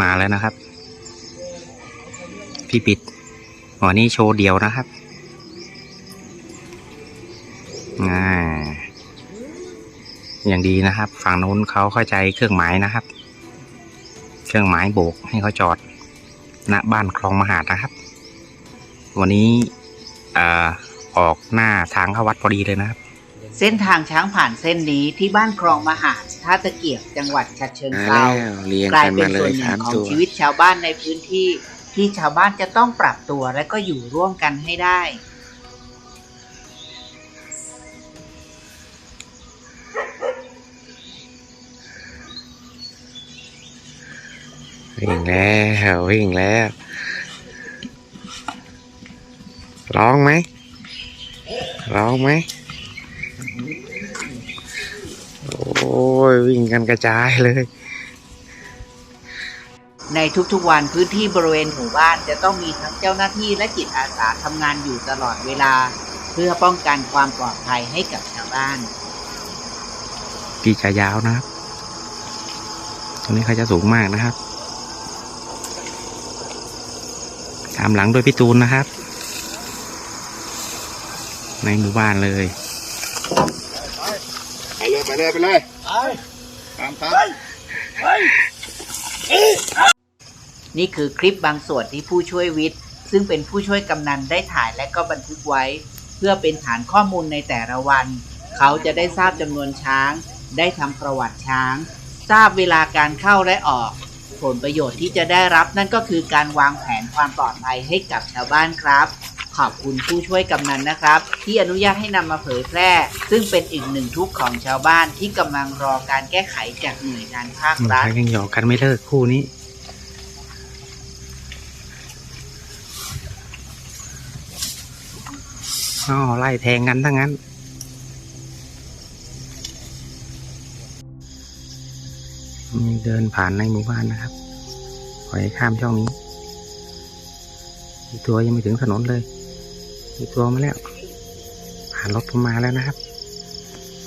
มาแล้วนะครับ พี่ปิดวันนี้โชว์เดียวนะครับอ่าอย่างดีนะครับ ฝั่งนู้นเขาเข้าใจเครื่องหมายนะครับ เครื่องหมายโบกให้เขาจอดณบ้านคลองมหาดนะครับ วันนี้ออออกหน้าทางเข้าวัดพอดีเลยนะครับ เส้นทางช้างผ่านเส้นนี้ที่บ้านคลองมหาด ท่าตะเกียบจังหวัดฉะเชิงมาเทราแล้วเรียงกลายกันเป็นมาเลส่วนยหนึ่สางมของตัวชีวิตชาวบ้านในพื้นที่ ที่ชาวบ้านจะต้องปรับตัวและก็อยู่ร่วมกันให้ได้วิ่งแล้ววิ่งแล้ว ร้องไหมร้องไหม โอ้ยวิ่งกันกระจายเลย ในทุกๆวันพื้นที่บริเวณหมู่บ้านจะต้องมีทั้งเจ้าหน้าที่และจิตอาสาทำงานอยู่ตลอดเวลา เพื่อป้องกันความปลอดภัยให้กับชาวบ้านปีจะยาวนะครับ ตรงนี้เขาจะสูงมากนะครับ ตามหลังโดยพี่ตูนนะครับ ในหมู่บ้านเลย ไปเลย ไปเลย ไปเลยตามตามนี่คือคลิปบางส่วนที่ผู้ช่วยวิทย์ ซึ่งเป็นผู้ช่วยกำนันได้ถ่ายและก็บันทึกไว้ เพื่อเป็นฐานข้อมูลในแต่ละวัน เขาจะได้ทราบจำนวนช้าง ได้ทำประวัติช้าง ทราบเวลาการเข้าและออก ผลประโยชน์ที่จะได้รับนั่นก็คือการวางแผนความปลอดภัยให้กับชาวบ้านครับ ขอบคุณผู้ช่วยกำนันนะครับ ที่อนุญาตให้นำมาเผยแพร่ ซึ่งเป็นอีกหนึ่งทุกข์ของชาวบ้านที่กำลังรอการแก้ไขจากหน่วยงานภาครัฐ ยังหยอกกันไม่เลิกคู่นี้ อ๋อไล่แทงกันทั้งนั้น มีเดินผ่านในหมู่บ้านนะครับขอให้ข้ามช่องนี้ ตัวยังไม่ถึงถนนเลย อีกตัวมาแล้วผ่านรถมาแล้วนะครับ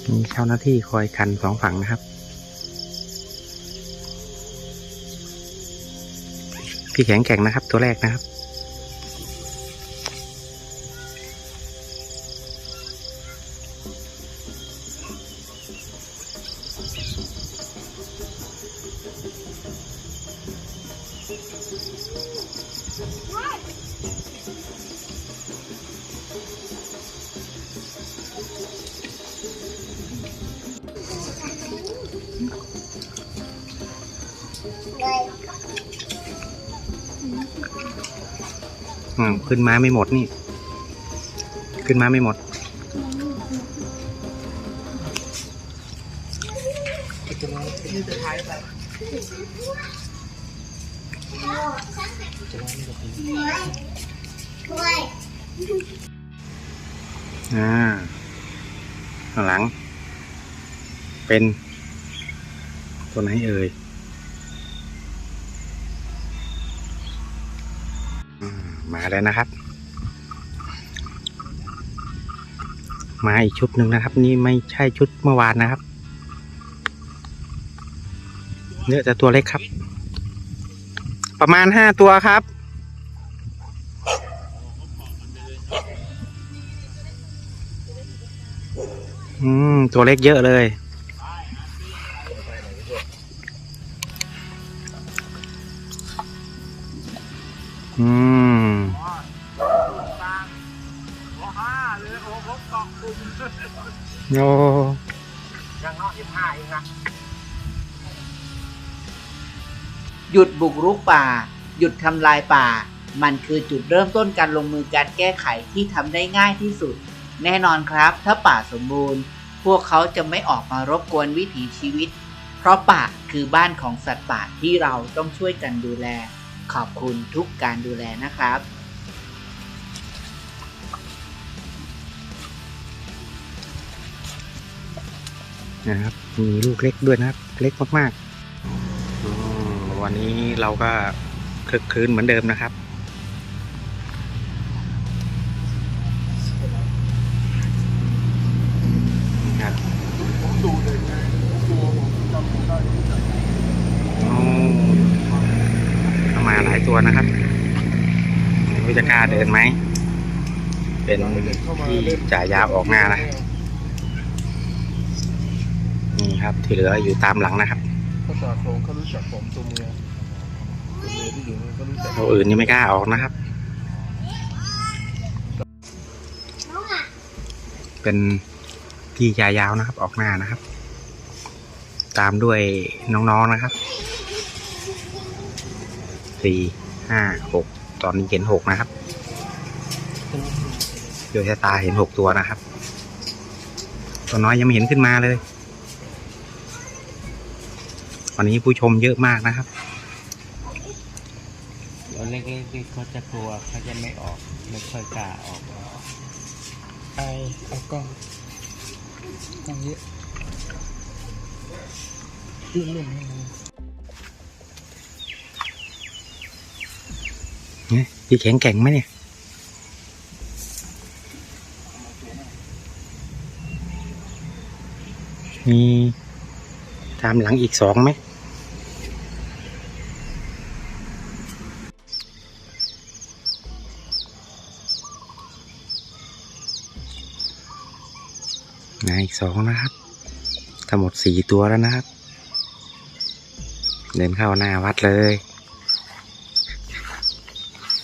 มีเจ้าหน้าที่คอยกันสองฝั่งนะครับ พี่แข็งแกร่งนะครับ ตัวแรกนะครับ อืมขึ้นมาไม่หมดนี่ ขึ้นมาไม่หมดอ่าข้างหลัง เป็น ตัวไหนเอ่ย มาแล้วนะครับ มาอีกชุดหนึ่งนะครับ นี่ไม่ใช่ชุดเมื่อวานนะครับเนื้อแต่ตัวเล็กครับ ประมาณห้าตัวครับอืมตัวเล็กเยอะเลยอืม โอ้าเองนะหยุดบุกรุกป่า หยุดทำลายป่า มันคือจุดเริ่มต้นการลงมือการแก้ไขที่ทำได้ง่ายที่สุด แน่นอนครับ ถ้าป่าสมบูรณ์ พวกเขาจะไม่ออกมารบกวนวิถีชีวิต เพราะป่าคือบ้านของสัตว์ป่าที่เราต้องช่วยกันดูแล ขอบคุณทุกการดูแลนะครับ นะครับ มีลูกเล็กด้วยนะครับ เล็กมากๆอวันนี้เราก็คึกคืนเหมือนเดิมนะครับมดูเลยตัวนะครับไม่รู้จะกล้าเดินไหม เป็นที่จ่ายยาออกหน้านะ นี่ครับ ที่เหลืออยู่ตามหลังนะครับภาษาโครงเขารู้จักผมตัวเมียตัวเมียที่อยู่นี่เขารู้จักตัวอื่นยังไม่กล้าออกนะครับ เป็นพี่ยายาวนะครับ ออกหน้านะครับ ตามด้วยน้องๆนะครับสี่ห้าหกตอนนี้เห็นหกนะครับโดยชะตาเห็นหกตัวนะครับ ตัวน้อยยังไม่เห็นขึ้นมาเลย วันนี้ผู้ชมเยอะมากนะครับตัวเล็กๆที่เขาจะกลัวเขาจะไม่ออกไม่ค่อยกล้าออกไอเอากล้องกล้องเยอะเล่นๆให้มันเนี่ยพี่แข็งแกร่งไหมเนี่ยมีตามหลังอีกสองไหม นะอีกสองนะครับ ทั้งหมดสี่ตัวแล้วนะครับ เดินเข้าหน้าวัดเลย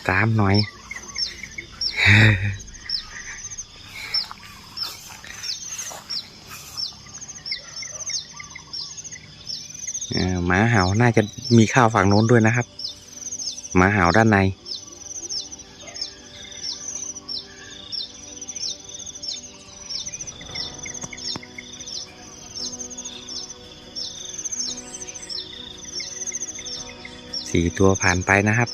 ตามหน่อย หมาเห่าน่าจะมีข้าวฝั่งโน้นด้วยนะครับ หมาเห่าด้านใน สี่ตัวผ่านไปนะครับ